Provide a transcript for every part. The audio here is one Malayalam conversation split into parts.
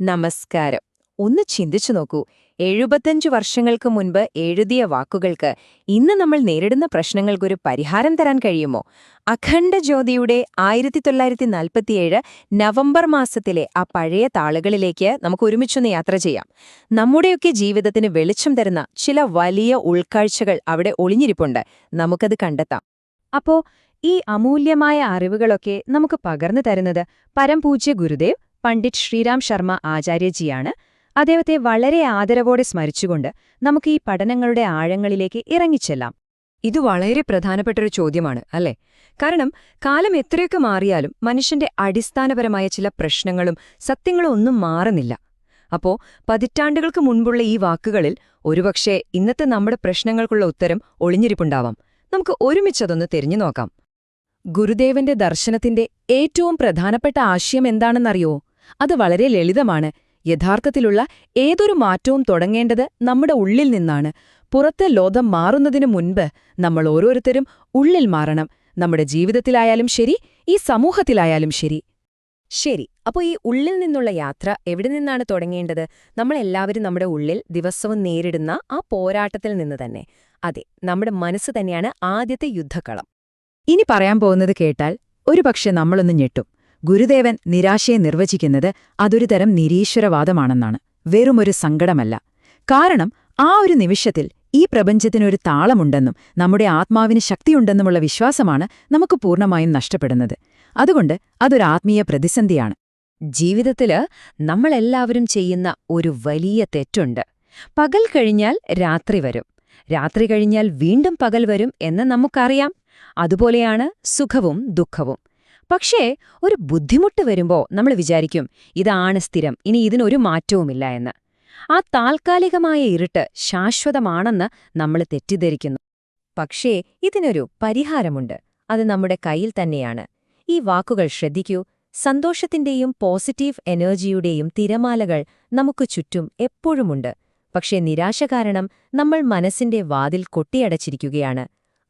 നമസ്കാരം. ഒന്ന് ചിന്തിച്ചു നോക്കൂ. എഴുപത്തഞ്ചു വർഷങ്ങൾക്ക് മുൻപ് എഴുതിയ വാക്കുകൾക്ക് ഇന്ന് നമ്മൾ നേരിടുന്ന പ്രശ്നങ്ങൾക്കൊരു പരിഹാരം തരാൻ കഴിയുമോ? അഖണ്ഡ ജ്യോതിയുടെ ആയിരത്തി തൊള്ളായിരത്തി നാൽപ്പത്തിയേഴ് നവംബർ മാസത്തിലെ ആ പഴയ താളുകളിലേക്ക് നമുക്ക് ഒരുമിച്ചൊന്ന് യാത്ര ചെയ്യാം. നമ്മുടെയൊക്കെ ജീവിതത്തിന് വെളിച്ചം തരുന്ന ചില വലിയ ഉൾക്കാഴ്ചകൾ അവിടെ ഒളിഞ്ഞിരിപ്പുണ്ട്. നമുക്കത് കണ്ടെത്താം. അപ്പോ ഈ അമൂല്യമായ അറിവുകളൊക്കെ നമുക്ക് പകർന്നു തരുന്നത് പരംപൂജ്യ ഗുരുദേവ് പണ്ഡിറ്റ് ശ്രീരാം ശർമ്മ ആചാര്യജിയാണ്. അദ്ദേഹത്തെ വളരെ ആദരവോടെ സ്മരിച്ചുകൊണ്ട് നമുക്ക് ഈ പഠനങ്ങളുടെ ആഴങ്ങളിലേക്ക് ഇറങ്ങിച്ചെല്ലാം. ഇത് വളരെ പ്രധാനപ്പെട്ടൊരു ചോദ്യമാണ് അല്ലേ? കാരണം കാലം എത്രയൊക്കെ മാറിയാലും മനുഷ്യന്റെ അടിസ്ഥാനപരമായ ചില പ്രശ്നങ്ങളും സത്യങ്ങളും ഒന്നും മാറുന്നില്ല. അപ്പോ പതിറ്റാണ്ടുകൾക്ക് മുൻപുള്ള ഈ വാക്കുകളിൽ ഒരുപക്ഷെ ഇന്നത്തെ നമ്മുടെ പ്രശ്നങ്ങൾക്കുള്ള ഉത്തരം ഒളിഞ്ഞിരിപ്പുണ്ടാവാം. നമുക്ക് ഒരുമിച്ചതൊന്ന് തിരിഞ്ഞു നോക്കാം. ഗുരുദേവന്റെ ദർശനത്തിന്റെ ഏറ്റവും പ്രധാനപ്പെട്ട ആശയം എന്താണെന്നറിയോ? അത് വളരെ ലളിതമാണ്. യഥാർത്ഥത്തിലുള്ള ഏതൊരു മാറ്റവും തുടങ്ങേണ്ടത് നമ്മുടെ ഉള്ളിൽ നിന്നാണ്. പുറത്തെ ലോകം മാറുന്നതിനു മുൻപ് നമ്മൾ ഓരോരുത്തരും ഉള്ളിൽ മാറണം. നമ്മുടെ ജീവിതത്തിലായാലും ശരി ഈ സമൂഹത്തിലായാലും ശരി. ശരി അപ്പോൾ ഈ ഉള്ളിൽ നിന്നുള്ള യാത്ര എവിടെ നിന്നാണ് തുടങ്ങേണ്ടത്? നമ്മളെല്ലാവരും നമ്മുടെ ഉള്ളിൽ ദിവസവും നേരിടുന്ന ആ പോരാട്ടത്തിൽ നിന്ന് തന്നെ. അതെ നമ്മുടെ മനസ്സ് തന്നെയാണ് ആദ്യത്തെ യുദ്ധക്കളം. ഇനി പറയാൻ പോകുന്നത് കേട്ടാൽ ഒരുപക്ഷെ നമ്മളൊന്ന് ഞെട്ടും. ഗുരുദേവൻ നിരാശയെ നിർവചിക്കുന്നത് അതൊരു തരം നിരീശ്വരവാദമാണെന്നാണ്. വെറുമൊരു സങ്കടമല്ല. കാരണം ആ ഒരു നിമിഷത്തിൽ ഈ പ്രപഞ്ചത്തിനൊരു താളമുണ്ടെന്നും നമ്മുടെ ആത്മാവിന് ശക്തിയുണ്ടെന്നുമുള്ള വിശ്വാസമാണ് നമുക്ക് പൂർണമായും നഷ്ടപ്പെടുന്നത്. അതുകൊണ്ട് അതൊരു ആത്മീയ പ്രതിസന്ധിയാണ്. ജീവിതത്തിൽ നമ്മളെല്ലാവരും ചെയ്യുന്ന ഒരു വലിയ തെറ്റുണ്ട്. പകൽ കഴിഞ്ഞാൽ രാത്രി വരും. രാത്രി കഴിഞ്ഞാൽ വീണ്ടും പകൽ വരും എന്ന് നമുക്കറിയാം. അതുപോലെയാണ് സുഖവും ദുഃഖവും. പക്ഷേ ഒരു ബുദ്ധിമുട്ട് വരുമ്പോൾ നമ്മൾ വിചാരിക്കും ഇതാണ് സ്ഥിരം ഇനി ഇതിനൊരു മാറ്റവുമില്ല എന്ന്. ആ താൽക്കാലികമായ ഇരുട്ട് ശാശ്വതമാണെന്ന് നമ്മൾ തെറ്റിദ്ധരിക്കുന്നു. പക്ഷേ ഇതിനൊരു പരിഹാരമുണ്ട്. അത് നമ്മുടെ കയ്യിൽ തന്നെയാണ്. ഈ വാക്കുകൾ ശ്രദ്ധിക്കൂ. സന്തോഷത്തിന്റെയും പോസിറ്റീവ് എനർജിയുടെയും തിരമാലകൾ നമുക്ക് ചുറ്റും എപ്പോഴുമുണ്ട്. പക്ഷേ നിരാശ കാരണം നമ്മൾ മനസ്സിന്റെ വാതിൽ കൊട്ടിയടച്ചിരിക്കുകയാണ്.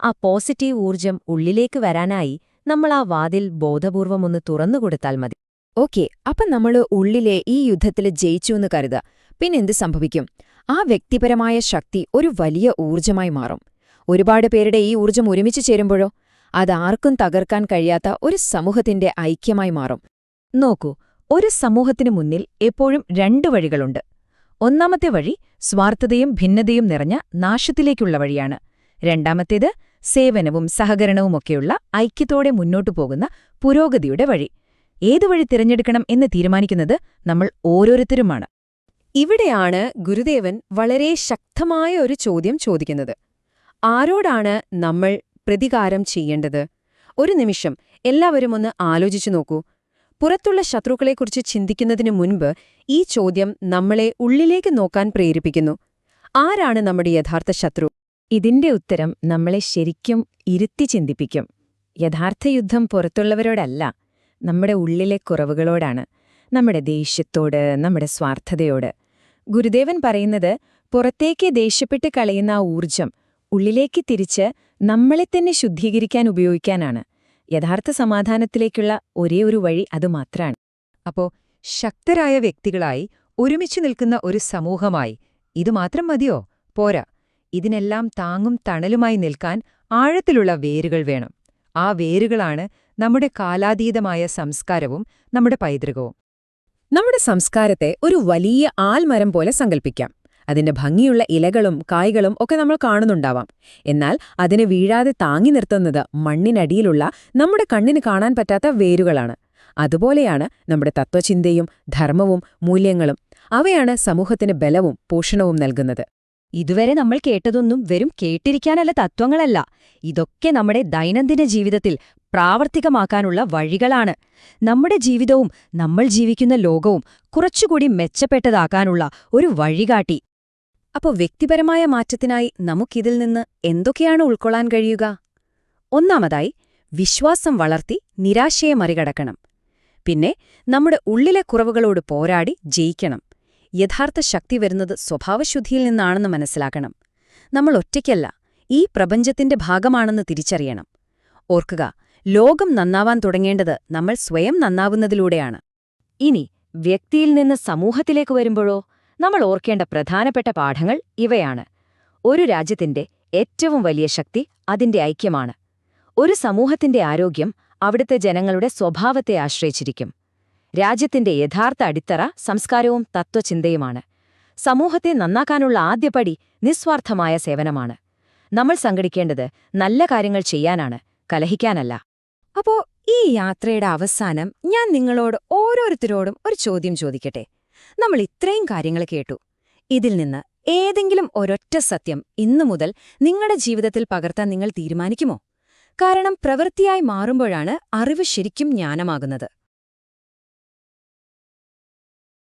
ആ പോസിറ്റീവ് ഊർജം ഉള്ളിലേക്ക് വരാനായി നമ്മൾ ആ വാതിൽ ബോധപൂർവം ഒന്ന് തുറന്നുകൊടുത്താൽ മതി. ഓക്കെ അപ്പം നമ്മൾ ഉള്ളിലെ ഈ യുദ്ധത്തിൽ ജയിച്ചു എന്ന് കരുതുക. പിന്നെന്ത് സംഭവിക്കും? ആ വ്യക്തിപരമായ ശക്തി ഒരു വലിയ ഊർജമായി മാറും. ഒരുപാട് പേരുടെ ഈ ഊർജം ഒരുമിച്ച് ചേരുമ്പോഴോ? അതാർക്കും തകർക്കാൻ കഴിയാത്ത ഒരു സമൂഹത്തിന്റെ ഐക്യമായി മാറും. നോക്കൂ ഒരു സമൂഹത്തിനു മുന്നിൽ എപ്പോഴും രണ്ടു വഴികളുണ്ട്. ഒന്നാമത്തെ വഴി സ്വാർത്ഥതയും ഭിന്നതയും നിറഞ്ഞ നാശത്തിലേക്കുള്ള വഴിയാണ്. രണ്ടാമത്തേത് സേവനവും സഹകരണവുമൊക്കെയുള്ള ഐക്യത്തോടെ മുന്നോട്ടു പോകുന്ന പുരോഗതിയുടെ വഴി. ഏതു വഴി തിരഞ്ഞെടുക്കണം എന്ന് തീരുമാനിക്കുന്നത് നമ്മൾ ഓരോരുത്തരുമാണ്. ഇവിടെയാണ് ഗുരുദേവൻ വളരെ ശക്തമായ ഒരു ചോദ്യം ചോദിക്കുന്നത്. ആരോടാണ് നമ്മൾ പ്രതികാരം ചെയ്യേണ്ടത്? ഒരു നിമിഷം എല്ലാവരും ഒന്ന് ആലോചിച്ചു നോക്കൂ. പുറത്തുള്ള ശത്രുക്കളെക്കുറിച്ച് ചിന്തിക്കുന്നതിനു മുൻപ് ഈ ചോദ്യം നമ്മളെ ഉള്ളിലേക്ക് നോക്കാൻ പ്രേരിപ്പിക്കുന്നു. ആരാണ് നമ്മുടെ യഥാർത്ഥ ശത്രു? ഇതിന്റെ ഉത്തരം നമ്മളെ ശരിക്കും ഇരുത്തി ചിന്തിപ്പിക്കും. യഥാർത്ഥ യുദ്ധം പുറത്തുള്ളവരോടല്ല നമ്മുടെ ഉള്ളിലെ കുറവുകളോടാണ് നമ്മുടെ ദേഷ്യത്തോട് നമ്മുടെ സ്വാർത്ഥതയോട്. ഗുരുദേവൻ പറയുന്നത് പുറത്തേക്ക് ദേഷ്യപ്പെട്ട് കളയുന്ന ആ ഊർജം ഉള്ളിലേക്ക് തിരിച്ച് നമ്മളെ തന്നെ ശുദ്ധീകരിക്കാൻ ഉപയോഗിക്കാനാണ്. യഥാർത്ഥ സമാധാനത്തിലേക്കുള്ള ഒരേ ഒരു വഴി അതുമാത്രാണ് അപ്പോ ശക്തരായ വ്യക്തികളായി ഒരുമിച്ച് നിൽക്കുന്ന ഒരു സമൂഹമായി ഇതുമാത്രം മതിയോ? പോരാ. ഇതിനെല്ലാം താങ്ങും തണലുമായി നിൽക്കാൻ ആഴത്തിലുള്ള വേരുകൾ വേണം. ആ വേരുകളാണ് നമ്മുടെ കാലാതീതമായ സംസ്കാരവും നമ്മുടെ പൈതൃകവും. നമ്മുടെ സംസ്കാരത്തെ ഒരു വലിയ ആൽമരം പോലെ സങ്കൽപ്പിക്കാം. അതിന്റെ ഭംഗിയുള്ള ഇലകളും കായ്കളും ഒക്കെ നമ്മൾ കാണുന്നുണ്ടാവാം. എന്നാൽ അതിനെ വീഴാതെ താങ്ങി നിർത്തുന്നത് മണ്ണിനടിയിലുള്ള നമ്മുടെ കണ്ണിന് കാണാൻ പറ്റാത്ത വേരുകളാണ്. അതുപോലെയാണ് നമ്മുടെ തത്വചിന്തയും ധർമ്മവും മൂല്യങ്ങളും. അവയാണ് സമൂഹത്തിന് ബലവും പോഷണവും നൽകുന്നത്. ഇതുവരെ നമ്മൾ കേട്ടതൊന്നും വെറും കേട്ടിരിക്കാനല്ല തത്വങ്ങളല്ല. ഇതൊക്കെ നമ്മുടെ ദൈനംദിന ജീവിതത്തിൽ പ്രാവർത്തികമാക്കാനുള്ള വഴികളാണ്. നമ്മുടെ ജീവിതവും നമ്മൾ ജീവിക്കുന്ന ലോകവും കുറച്ചുകൂടി മെച്ചപ്പെട്ടതാക്കാനുള്ള ഒരു വഴികാട്ടി. അപ്പോൾ വ്യക്തിപരമായ മാറ്റത്തിനായി നമുക്കിതിൽ നിന്ന് എന്തൊക്കെയാണ് ഉൾക്കൊള്ളാൻ കഴിയുക? ഒന്നാമതായി വിശ്വാസം വളർത്തി നിരാശയെ മറികടക്കണം. പിന്നെ നമ്മുടെ ഉള്ളിലെ കുറവുകളോട് പോരാടി ജയിക്കണം. യഥാർത്ഥ ശക്തി വരുന്നത് സ്വഭാവശുദ്ധിയിൽ നിന്നാണെന്ന് മനസ്സിലാക്കണം. നമ്മൾ ഒറ്റയ്ക്കല്ല ഈ പ്രപഞ്ചത്തിന്റെ ഭാഗമാണെന്ന് തിരിച്ചറിയണം. ഓർക്കുക ലോകം നന്നാവാൻ തുടങ്ങേണ്ടത് നമ്മൾ സ്വയം നന്നാവുന്നതിലൂടെയാണ്. ഇനി വ്യക്തിയിൽ നിന്ന് സമൂഹത്തിലേക്ക് വരുമ്പോഴോ നമ്മൾ ഓർക്കേണ്ട പ്രധാനപ്പെട്ട പാഠങ്ങൾ ഇവയാണ്. ഒരു രാജ്യത്തിന്റെ ഏറ്റവും വലിയ ശക്തി അതിന്റെ ഐക്യമാണ്. ഒരു സമൂഹത്തിന്റെ ആരോഗ്യം അവിടുത്തെ ജനങ്ങളുടെ സ്വഭാവത്തെ ആശ്രയിച്ചിരിക്കും. രാജ്യത്തിന്റെ യഥാർത്ഥ അടിത്തറ സംസ്കാരവും തത്വചിന്തയുമാണ് സമൂഹത്തെ നന്നാക്കാനുള്ള ആദ്യപടി നിസ്വാർത്ഥമായ സേവനമാണ്. നമ്മൾ സംഘടിക്കേണ്ടത് നല്ല കാര്യങ്ങൾ ചെയ്യാനാണ് കലഹിക്കാനല്ല. അപ്പോ ഈ യാത്രയുടെ അവസാനം ഞാൻ നിങ്ങളോട് ഓരോരുത്തരോടും ഒരു ചോദ്യം ചോദിക്കട്ടെ? നമ്മൾ ഇത്രയും കാര്യങ്ങൾ കേട്ടു. ഇതിൽ നിന്ന് ഏതെങ്കിലും ഒരൊറ്റ സത്യം ഇന്നു മുതൽ നിങ്ങളുടെ ജീവിതത്തിൽ പകർത്താൻ നിങ്ങൾ തീരുമാനിക്കുമോ? കാരണം പ്രവൃത്തിയായി മാറുമ്പോഴാണ് അറിവ് ശരിക്കും ജ്ഞാനമാകുന്നത്.